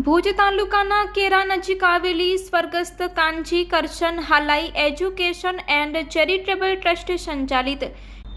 ભુજ તાલુકાના કેરા નજીક આવેલી સ્વર્ગસ્થ Kanji Karshan Halai education and charitable trust સંચાલિત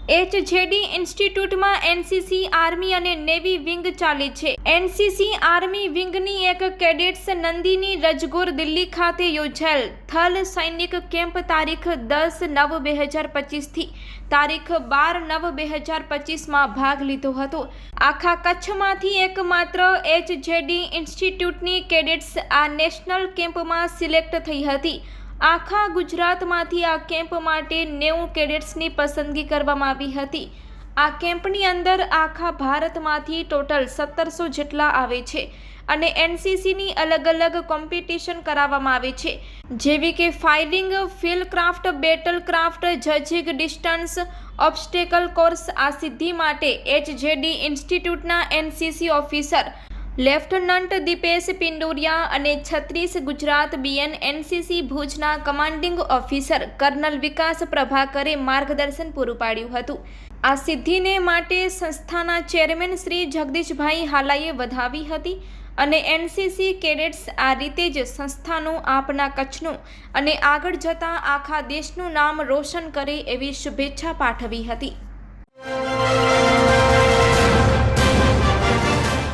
એચજેડી ઇન્સ્ટિટ્યૂટમાં એનસીસી આર્મી અને નેવી વિંગ ચાલે છે. એનસીસી આર્મી વિંગની એક કેડેટ્સ નંદિની રજગોર દિલ્હી ખાતે યોજાયેલ થલ સૈનિક કેમ્પ તારીખ દસ નવ બે હજાર પચીસથી તારીખ બાર નવ બે હજાર પચીસમાં ભાગ લીધો હતો. આખા કચ્છમાંથી એકમાત્ર એચજેડી ઇન્સ્ટિટ્યૂટની કેડેટ્સ આ નેશનલ કેમ્પમાં સિલેક્ટ થઈ હતી. આખા ગુજરાતમાંથી આ કેમ્પ માટે નેવું કેડેટ્સની પસંદગી કરવામાં આવી હતી. આ કેમ્પની અંદર આખા ભારતમાંથી ટોટલ સત્તરસો જેટલા આવે છે અને એનસીસીની અલગ અલગ કોમ્પિટિશન કરાવવામાં આવે છે. જેવી કે firing field craft battle craft judging distance, obstacle course આ સિદ્ધિ માટે HJD ઇન્સ્ટિટ્યૂટના NCC officer lieutenant Dipesh Pindoria અને છત્રીસ ગુજરાત બીએન એનસીસી ભુજના કમાન્ડિંગ ઓફિસર કર્નલ વિકાસ પ્રભાકરે માર્ગદર્શન પૂરું પાડ્યું હતું. આ સિદ્ધિને માટે સંસ્થાના ચેરમેન શ્રી જગદીશભાઈ હાલાએ વધાવી હતી અને એનસીસી કેડેટ્સ આ રીતે જ સંસ્થાનું આપના કચ્છનું અને આગળ જતાં આખા દેશનું નામ રોશન કરે એવી શુભેચ્છા પાઠવી હતી.